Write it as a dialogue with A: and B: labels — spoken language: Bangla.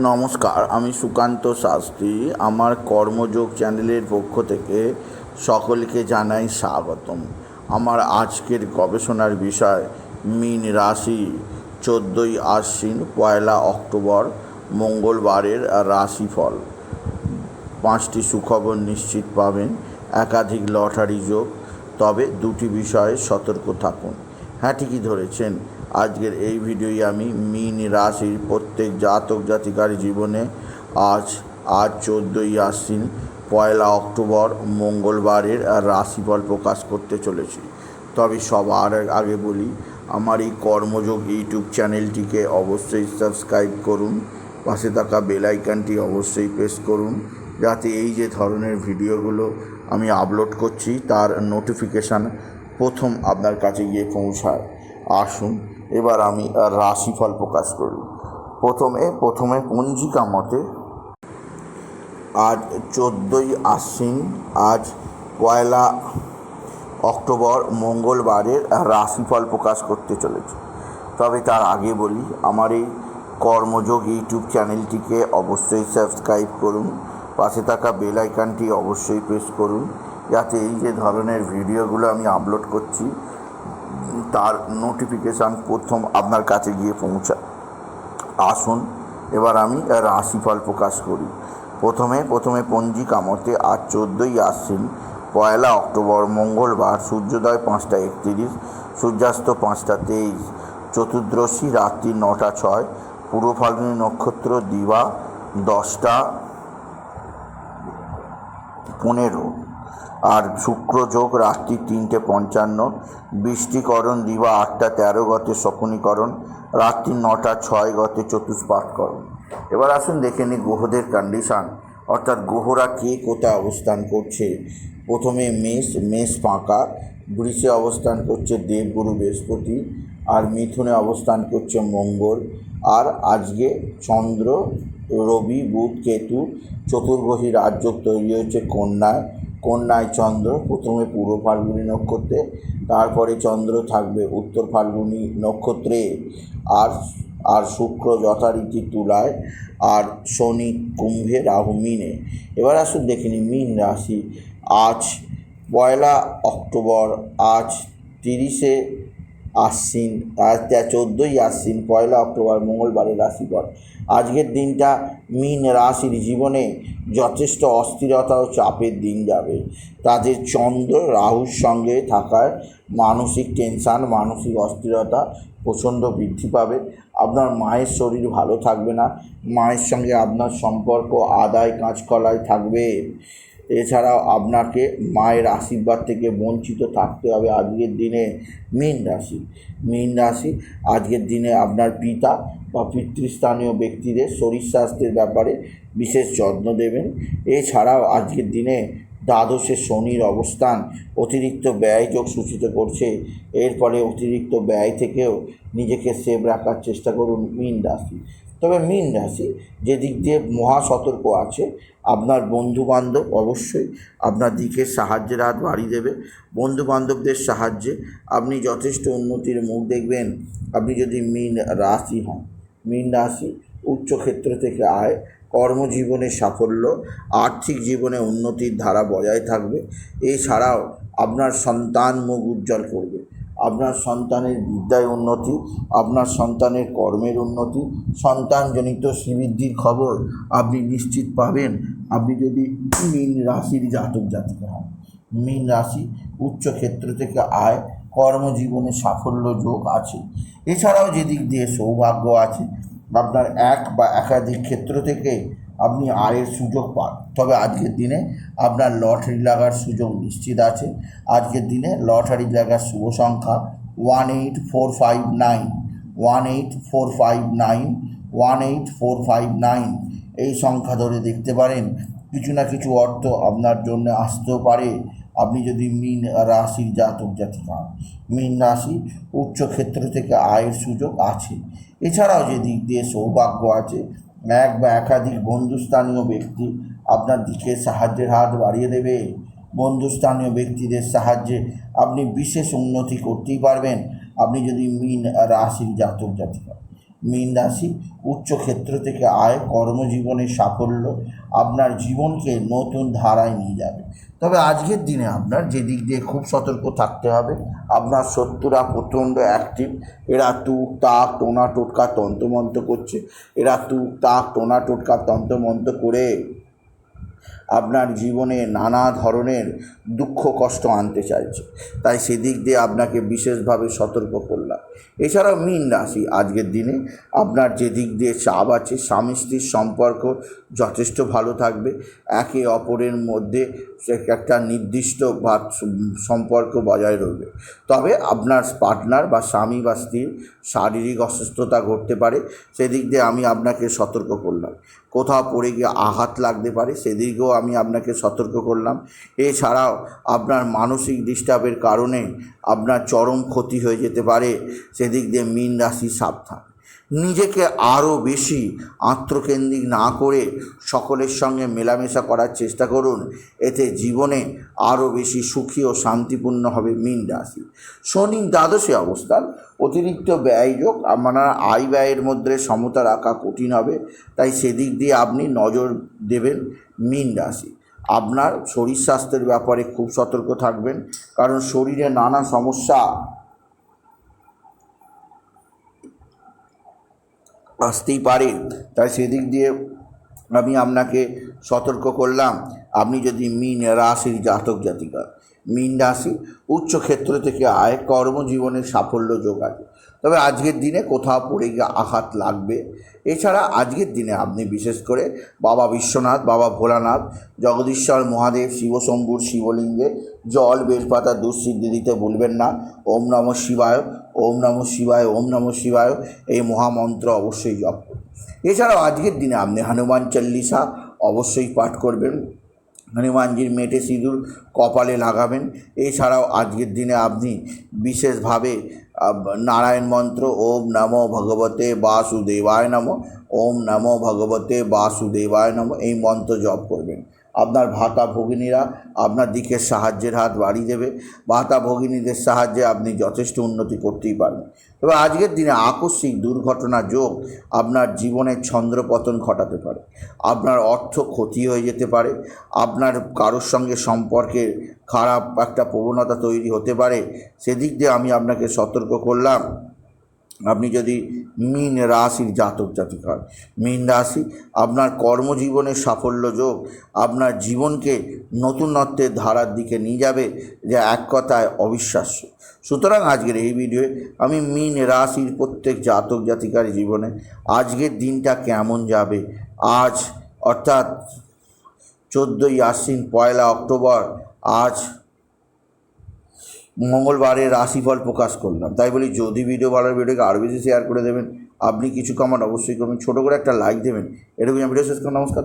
A: নমস্কার, আমি সুকান্ত শাস্ত্রী। আমার কর্মযোগ চ্যানেলের পক্ষ থেকে সকলকে জানাই স্বাগতম। আমার আজকের গবেষণার বিষয়, মীন রাশি। চোদ্দোই আশ্বিন, পয়লা অক্টোবর, মঙ্গলবারের রাশিফল। পাঁচটি সুখবর নিশ্চিত পাবেন। একাধিক লটারি যোগ। তবে দুটি বিষয়ে সতর্ক থাকুন। হ্যাঁ ঠিকই ধরেছেন। আজকের এই ভিডিওই আমি মিন রাশির প্রত্যেক জাতক জাতিকার জীবনে আজ আজ চোদ্দোই আশ্বিন, পয়লা অক্টোবর, মঙ্গলবারের রাশিফল প্রকাশ করতে চলেছি। তবে সবার আগে বলি, আমার এই কর্মযোগ ইউটিউব চ্যানেলটিকে অবশ্যই সাবস্ক্রাইব করুন, পাশে থাকা বেল আইকনটি অবশ্যই প্রেস করুন, যাতে এই যে ধরনের ভিডিওগুলো আমি আপলোড করছি, তার নোটিফিকেশান প্রথম আপনার কাছে গিয়ে পৌঁছায়। আসুন এবার আমি রাশিফল প্রকাশ করি। প্রথমে প্রথমে পঞ্জিকা মতে আজ চোদ্দোই আশ্বিন, আজ পয়লা অক্টোবর মঙ্গলবারের রাশিফল প্রকাশ করতে চলেছে। তবে তার আগে বলি, আমার এই কর্মযোগ ইউটিউব চ্যানেলটিকে অবশ্যই সাবস্ক্রাইব করুন, পাশে থাকা বেল আইকনটি অবশ্যই প্রেস করুন, যাতে এই যে ধরনের ভিডিওগুলো আমি আপলোড করছি তার নোটিফিকেশান প্রথম আপনার কাছে গিয়ে পৌঁছায়। আসুন, এবার আমি রাশিফল প্রকাশ করি। প্রথমে প্রথমে পঞ্জিকা মতে আজ চোদ্দোই আশ্বিন, পয়লা অক্টোবর, মঙ্গলবার, সূর্যোদয় পাঁচটা একত্রিশ, সূর্যাস্ত পাঁচটা তেইশ, চতুর্দশী রাত্রি নটা ছয় পূর্ব নক্ষত্র দিবা দশটা পনেরো। আর শুক্র যোগ, রাত্রি তিনটে পঞ্চান্ন। বৃষ্টিকরণ, দিবা আটটা তেরো গতে শকুনীকরণ। রাত্রি নটা ছয় গতে চতুষ্পাঠকরণ এবার আসুন দেখে নিই গ্রহদের কন্ডিশান অর্থাৎ গ্রহরা কে কোথায় অবস্থান করছে? প্রথমে মেষ মেষ ফাঁকা। বৃষে অবস্থান করছে দেবগুরু বৃহস্পতি। আর মিথুনে অবস্থান করছে মঙ্গল। আর আজকে চন্দ্র, রবি, বুধ, কেতু, চতুর্গ্রহী রাজ্য তৈরি হয়েছে কন্যায়। কন্যায় চন্দ্র, প্রথমে পূর্ব ফাল্গুনি নক্ষত্রে, তারপরে চন্দ্র থাকবে উত্তর ফাল্গুনি নক্ষত্রে। আর আর শুক্র যথারীতি তুলায়, আর শনি কুম্ভে রাহু মিনে। এবার আসুন দেখিনি মিন রাশি। আজ পয়লা অক্টোবর, আজ তিরিশে আশ্বিন চোদ্দোই আশ্বিন, পয়লা অক্টোবর মঙ্গলবারের রাশিফল। আজকের দিনটা মিন রাশির জীবনে যথেষ্ট অস্থিরতা ও চাপের দিন যাবে। তাদের চন্দ্র রাহুর সঙ্গে থাকায় মানসিক টেনশান মানসিক অস্থিরতা প্রচণ্ড বৃদ্ধি পাবে। আপনার মায়ের শরীর ভালো থাকবে না। মায়ের সঙ্গে আপনার সম্পর্ক, আদায়, কাঁচকলায় থাকবে। এছাড়াও আপনাকে মায়ের আশীর্বাদ থেকে বঞ্চিত থাকতে হবে আজকের দিনে মীন রাশি। মীন রাশি, আজকের দিনে আপনার পিতা বা পিতৃস্থানীয় ব্যক্তিদের শরীর স্বাস্থ্যের ব্যাপারে বিশেষ যত্ন দেবেন। এছাড়াও আজকের দিনে দ্বাদশে শনির অবস্থান অতিরিক্ত ব্যয়যোগ সূচিত করছে। এর ফলে অতিরিক্ত ব্যয় থেকেও নিজেকে সেভ রাখার চেষ্টা করুন মীন রাশি। তবে মীন রাশি, যে দিক দিয়ে মহা সতর্ক আছে, আপনার বন্ধু বান্ধব অবশ্যই আপনার দিকে সাহায্যের হাত বাড়িয়ে দেবে। বন্ধু বান্ধবদের সাহায্যে আপনি যথেষ্ট উন্নতির মুখ দেখবেন। আপনি যদি মীন রাশি হন, মীন রাশি উচ্চ ক্ষেত্র থেকে আয়, কর্মজীবনে সাফল্য, আর্থিক জীবনে উন্নতির ধারা বজায় থাকবে। এছাড়াও আপনার সন্তান মুখ উজ্জ্বল করবে। আপনার সন্তানের বিদ্যায় উন্নতি, আপনার সন্তানের কর্মের উন্নতি, সন্তানজনিত শ্রীবৃদ্ধির খবর আপনি নিশ্চিত পাবেন। আপনি যদি মীন রাশির জাতক জাতিকা হন, মীন রাশি উচ্চ ক্ষেত্র থেকে আয়, কর্মজীবনে সাফল্য যোগ আছে। এছাড়াও যেদিক দিয়ে সৌভাগ্য আছে, আপনার এক বা একাধিক ক্ষেত্র থেকে আপনি আয়ের সুযোগ পান। তবে আজকের দিনে আপনার লটারি লাগার সুযোগ নিশ্চিত আছে। আজকের দিনে লটারি লাগার শুভ সংখ্যা one eight four five nine one eight four five nine one eight four five nine এই সংখ্যা ধরে দেখতে পারেন, কিছু না কিছু অর্থ আপনার জন্য আসতেও পারে। আপনি যদি মিন রাশির জাতক জাতিকা মিন রাশি উচ্চ ক্ষেত্র থেকে আয়ের সুযোগ আছে। এছাড়াও যে দিক দিয়ে সৌভাগ্য আছে এক বা একাধিক বন্ধুস্থানীয় ব্যক্তি আপনার দিকে সাহায্যের হাত বাড়িয়ে দেবে। বন্ধুস্থানীয় ব্যক্তিদের সাহায্যে আপনি বিশেষ উন্নতি করতেই পারবেন। আপনি যদি মিন রাশির জাতক জাতিকা। মীন রাশি, উচ্চ ক্ষেত্র থেকে আয় কর্মজীবনের সাফল্য, আপনার জীবনকে নতুন ধারায় নিয়ে যাবে। তবে আজকের দিনে আপনার যে দিক দিয়ে খুব সতর্ক থাকতে হবে, আপনার শত্রুরা প্রচণ্ড অ্যাক্টিভ এরা তুক তাক টোনা টোটকা তন্ত্রমন্ত্র করছে, এরা তুক তাক টোনা টোটকা তন্ত্রমন্ত্র করে আপনার জীবনে নানা ধরনের দুঃখ, কষ্ট আনতে চাইছে। তাই সেদিক দিয়ে আপনাকে বিশেষভাবে সতর্ক করলাম। এছাড়াও মীন রাশি আজকের দিনে আপনার যে দিক দিয়ে চাপ আছে, স্বামী স্ত্রীর সম্পর্ক যথেষ্ট ভালো থাকবে। একে অপরের মধ্যে একটা নির্দিষ্ট বা সম্পর্ক বজায় রইবে। তবে আপনার পার্টনার বা স্বামী বা স্ত্রীর শারীরিক অসুস্থতা ঘটতে পারে, সেদিক দিয়ে আমি আপনাকে সতর্ক করলাম। কোথাও পড়ে গিয়ে আঘাত লাগতে পারে, সেদিকেও আমি আপনাকে সতর্ক করলাম। এছাড়াও আপনার মানসিক ডিস্টার্বের কারণে আপনার চরম ক্ষতি হয়ে যেতে পারে। সেদিক দিয়ে মীন রাশি সাবধান। নিজেকে আরও বেশি আত্মকেন্দ্রিক না করে সকলের সঙ্গে মেলামেশা করার চেষ্টা করুন। এতে জীবনে আরও বেশি সুখী ও শান্তিপূর্ণ হবে মীন রাশি। শনি দ্বাদশে অবস্থান, অতিরিক্ত ব্যয় ব্যয়যোগ আপনার আয় ব্যয়ের মধ্যে সমতা রাখা কঠিন হবে। তাই সেদিক দিয়ে আপনি নজর দেবেন মীন রাশি। আপনার শরীর স্বাস্থ্যের ব্যাপারে খুব সতর্ক থাকবেন, কারণ শরীরে নানা সমস্যা আসতেই পারে। তাই সেদিক দিয়ে আমি আপনাকে সতর্ক করলাম। আপনি যদি মিন রাশির জাতক জাতিকা মিন রাশি উচ্চ ক্ষেত্র থেকে আয় কর্মজীবনের সাফল্য যোগ আছে। তবে আজকের দিনে কোথাও পড়ে গিয়ে আঘাত লাগবে। এছাড়া আজকের দিনে আপনি বিশেষ করে বাবা বিশ্বনাথ, বাবা ভোলানাথ, জগদীশ্বর মহাদেব, শিবশম্ভুর শিবলিঙ্গে জল বেলপাতা দুঃসিদ্ধি দিতে ভুলবেন না। ওম নম শিবায়, ওম নম শিবায়, ওম নম শিবায় এই মহামন্ত্র অবশ্যই জপ এছাড়াও আজকের দিনে আপনি হনুমান চল্লিশা অবশ্যই পাঠ করবেন। হনুমানজির মেটে সিঁদুর কপালে লাগাবেন। এছাড়াও আজকের দিনে আপনি বিশেষভাবে নারায়ণ মন্ত্র, ওম নমো ভগবতে বাসুদেবায় নম, ওম নমো ভগবতে বাসুদেবায় নম, এই মন্ত্র জপ করবেন। আপনার ভাতা ভগিনীরা আপনার দিকে সাহায্যের হাত বাড়িয়ে দেবে। ভাতা ভগিনীদের সাহায্যে আপনি যথেষ্ট উন্নতি করতেই পারবেন। তবে আজকের দিনে আকস্মিক দুর্ঘটনা যোগ আপনার জীবনের ছন্দ্রপতন ঘটাতে পারে। আপনার অর্থ ক্ষতি হয়ে যেতে পারে। আপনার কারোর সঙ্গে সম্পর্কের খারাপ একটা প্রবণতা তৈরি হতে পারে। সেদিক দিয়ে আমি আপনাকে সতর্ক করলাম। আপনি যদি মীন রাশির জাতক জাতিক হয় মীন রাশি আপনার কর্মজীবনের সাফল্য যোগ, আপনার জীবনকে নতুনত্বের ধারার দিকে নিয়ে যাবে, যা এক কথায় অবিশ্বাস্য। সুতরাং আজকের এই ভিডিওয়ে আমি মীন রাশির প্রত্যেক জাতক জাতিকার জীবনে আজকের দিনটা কেমন যাবে, আজ অর্থাৎ চোদ্দোই আশ্বিন পয়লা অক্টোবর, আজ মঙ্গলবারের রাশিফল প্রকাশ করলাম। তাই বলি, যদি ভিডিও ভালো ভিডিওকে আরও বেশি শেয়ার করে দেবেন, আপনি কিছু কমেন্ট অবশ্যই করবেন, ছোটো করে একটা লাইক দেবেন। এরকম ভিডিও শেষ করুন নমস্কার।